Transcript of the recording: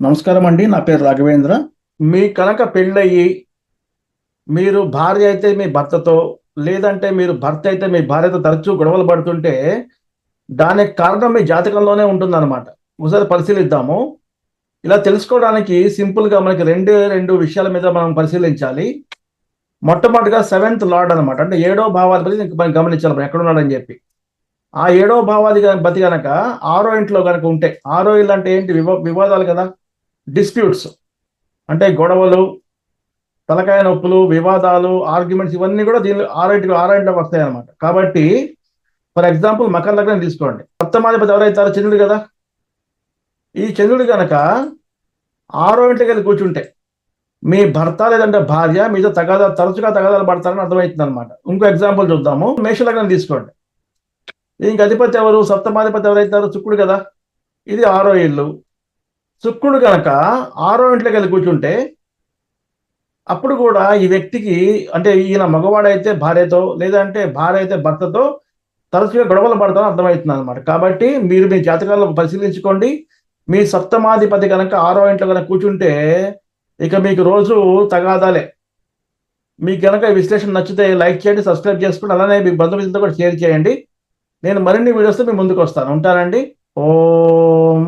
నమస్కారం అండి నా పేరు రాఘవేంద్ర. మీ కనుక పెళ్ళయ్యి మీరు భార్య అయితే మీ భర్తతో లేదంటే మీరు భర్త అయితే మీ భార్యతో తరచూ గొడవలు పడుతుంటే దానికి కారణం మీ జాతకంలోనే ఉంటుందన్నమాట. ఒకసారి పరిశీలిద్దాము. ఇలా తెలుసుకోవడానికి సింపుల్గా మనకి రెండు రెండు విషయాల మీద మనం పరిశీలించాలి. మొట్టమొదటిగా సెవెంత్ లార్డ్ అనమాట అంటే ఏడో భావాధిపతి మనం గమనించాలి మనం ఎక్కడున్నాడని చెప్పి. ఆ ఏడో భావాది బతి కనుక ఆరో ఇంట్లో కనుక ఉంటే ఆరో ఇల్లు అంటే ఏంటి? వివా వివాదాలు కదా. డిస్ప్యూట్స్. అంటే గొడవలు తలకాయ నొప్పులు వివాదాలు ఆర్గ్యుమెంట్స్ ఇవన్నీ కూడా దీనిలో ఆరింటికి ఆరింటిలోకి వస్తాయి అనమాట కాబట్టి ఫర్ ఎగ్జాంపుల్ మకర లగ్నం తీసుకోండి. సప్తమాధిపతి ఎవరైతారో చంద్రుడు కదా? ఈ చంద్రుడు కనుక ఆరో ఇంటికి వెళ్ళి కూర్చుంటే మీ భర్త లేదంటే భార్య మీతో తగాదా తరచుగా తగాదాలు పడతారని అర్థమవుతుంది అనమాట ఇంకో ఎగ్జాంపుల్ చూద్దాము. మేష లగ్నం తీసుకోండి. ఇంక అధిపతి ఎవరు? సప్తమాధిపతి ఎవరైతారో? చుక్కుడు కదా? ఇది ఆరో ఇల్లు. శుక్రుడు కనుక ఆరో ఇంట్లోకి వెళ్ళి కూర్చుంటే అప్పుడు కూడా ఈ వ్యక్తికి అంటే ఈయన మగవాడైతే భార్యతో లేదంటే భార్య అయితే భర్తతో తరచుగా గొడవలు పడతాం అర్థమవుతుంది అనమాట కాబట్టి మీరు మీ జాతకాలను పరిశీలించుకోండి. మీ సప్తమాధిపతి కనుక ఆరో ఇంట్లో కనుక కూర్చుంటే ఇక మీకు రోజు తగాదాలే. మీకు కనుక విశ్లేషణ నచ్చితే లైక్ చేయండి సబ్స్క్రైబ్ చేసుకోండి అలానే మీ బంధుమిత్రులతో కూడా షేర్ చేయండి. నేను మరిన్ని వీడియోస్తో మీ ముందుకు వస్తాను. ఉంటానండి. ఓం.